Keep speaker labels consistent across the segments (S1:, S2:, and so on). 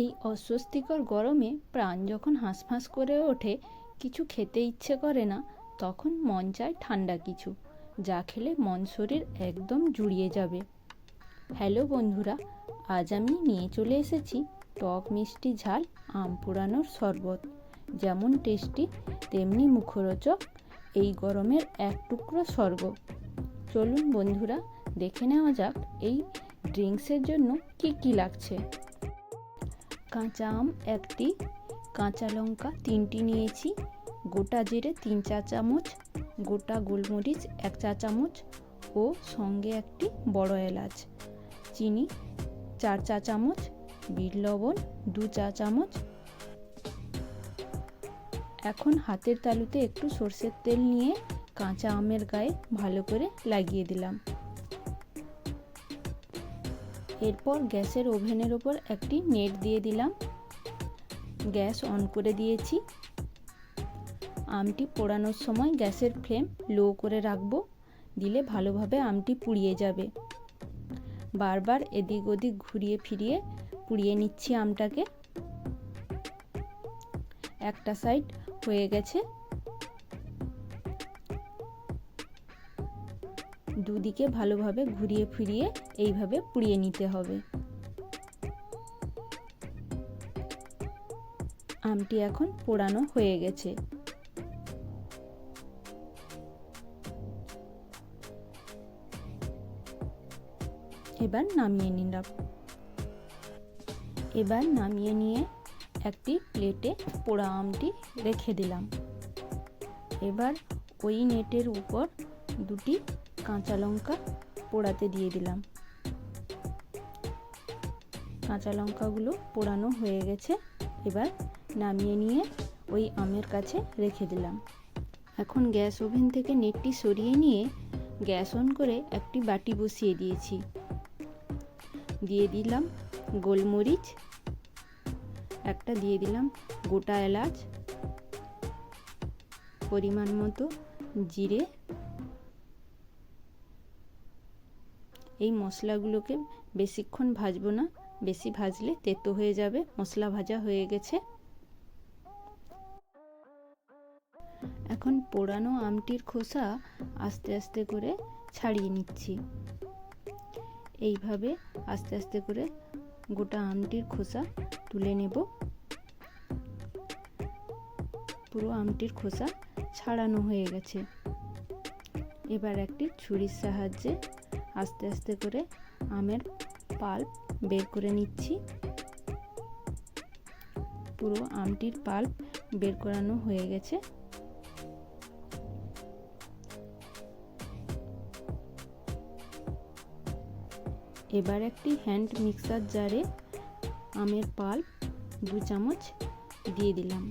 S1: এই অস্বস্তিকর গরমে প্রাণ যখন হাঁসফাঁস করে ওঠে, কিছু খেতে ইচ্ছে করে না, তখন মন চায় ঠান্ডা কিছু, যা খেলে মন শরীর একদম জুড়িয়ে যাবে। হ্যালো বন্ধুরা, আজ আমি নিয়ে চলে এসেছি টক মিষ্টি ঝাল আম পোড়ানোর শরবত। যেমন টেস্টি, তেমনি মুখরোচক, এই গরমের এক টুকরো স্বর্গ চলুন বন্ধুরা, দেখে নেওয়া যাক এই ড্রিঙ্কসের জন্য কি কি লাগছে। কাঁচা আম একটি, কাঁচা লঙ্কা তিনটি নিয়েছি, গোটা জিরে তিন চা চামচ, গোটা গোলমরিচ এক চা চামচ ও সঙ্গে একটি বড় এলাচ, চিনি চার চা চামচ, বিট লবণ দু চা চামচ। এখন হাতের তালুতে একটু সর্ষের তেল নিয়ে কাঁচা আমের গায়ে ভালো করে লাগিয়ে দিলাম। এরপর গ্যাসের ওভেনের ওপর একটি নেট দিয়ে দিলাম। গ্যাস অন করে দিয়েছি। আমটি পোড়ানোর সময় গ্যাসের ফ্লেম লো করে রাখব, দিলে ভালোভাবে আমটি পুড়িয়ে যাবে। বারবার এদিক ওদিক ঘুরিয়ে ফিরিয়ে পুড়িয়ে নিচ্ছি আমটাকে। একটা সাইড হয়ে গেছে। দুদিকে ভালোভাবে ঘুরিয়ে ফিরিয়ে এইভাবে পুড়িয়ে নিতে হবে। আমটি এখন পোড়ানো হয়ে গেছে। এবার নামিয়ে নিলাম এবার নামিয়ে নিয়ে একটি প্লেটে পোড়া আমটি রেখে দিলাম। এবার ওই নেটের উপর দুটি কাঁচা লঙ্কা পোড়াতে দিয়ে দিলাম। কাঁচা লঙ্কাগুলো পোড়ানো হয়ে গেছে। এবার নামিয়ে নিয়ে ওই আমের কাছে রেখে দিলাম। এখন গ্যাস ওভেন থেকে নেটটি সরিয়ে নিয়ে গ্যাস অন করে একটি বাটি বসিয়ে দিয়েছি। দিয়ে দিলাম গোলমরিচ, একটা দিয়ে দিলাম গোটা এলাচ, পরিমাণ মতো জিরে এই মশলাগুলোকে বেশিক্ষণ ভাজবো না। বেশি ভাজলে তেতো হয়ে যাবে, মশলা ভাজা হয়ে গেছে। এখন পোড়ানো আমটির খোসা আস্তে আস্তে করে ছাড়িয়ে নিচ্ছি। এইভাবে আস্তে আস্তে করে গোটা আমটির খোসা তুলে নেব। পুরো আমটির খোসা ছাড়ানো হয়ে গেছে। এবার একটি ছুরির সাহায্যে আস্তে আস্তে করে আমের পাল্প বের করে নিচ্ছি। পুরো আমটির পাল্প বের করানো হয়ে গেছে। এবার একটি হ্যান্ড মিক্সার জারে আমের পাল্প দু চামচ দিয়ে দিলাম।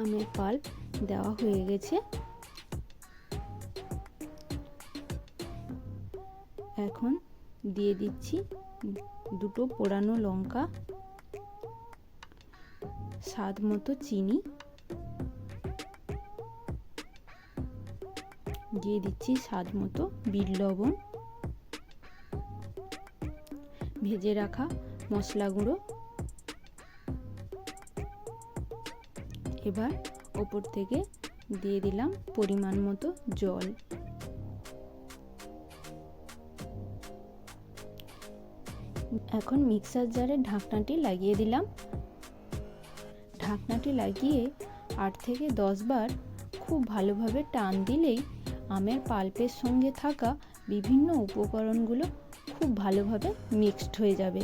S1: আমের পাল্প দেওয়া হয়ে গেছে। এখন দিয়ে দিচ্ছি দুটো পোড়ানো লঙ্কা, স্বাদ মতো চিনি। দিয়ে দিচ্ছি স্বাদ মতো বিট লবণ। ভেজে রাখা মশলা গুঁড়ো এবার ওপর থেকে দিয়ে দিলাম পরিমাণ মতো জল। এখন মিক্সার জারে ঢাকনাটি লাগিয়ে দিলাম। ঢাকনাটি লাগিয়ে আট থেকে দশ বার খুব ভালোভাবে টান দিলেই আমের পাল্পের সঙ্গে থাকা বিভিন্ন উপকরণগুলো খুব ভালোভাবে মিক্সড হয়ে যাবে।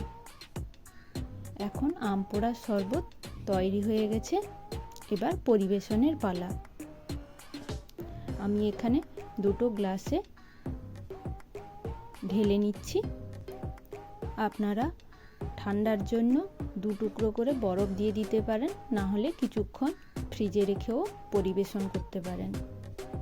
S1: এখন আম পোড়ার শরবত তৈরি হয়ে গেছে। এবার পরিবেশনের পালা। আমি এখানে দুটো গ্লাসে ঢেলে নিচ্ছি। আপনারা ঠান্ডার জন্য দু টুকরো করে বরফ দিয়ে দিতে পারেন না হলে কিছুক্ষণ ফ্রিজে রেখেও পরিবেশন করতে পারেন।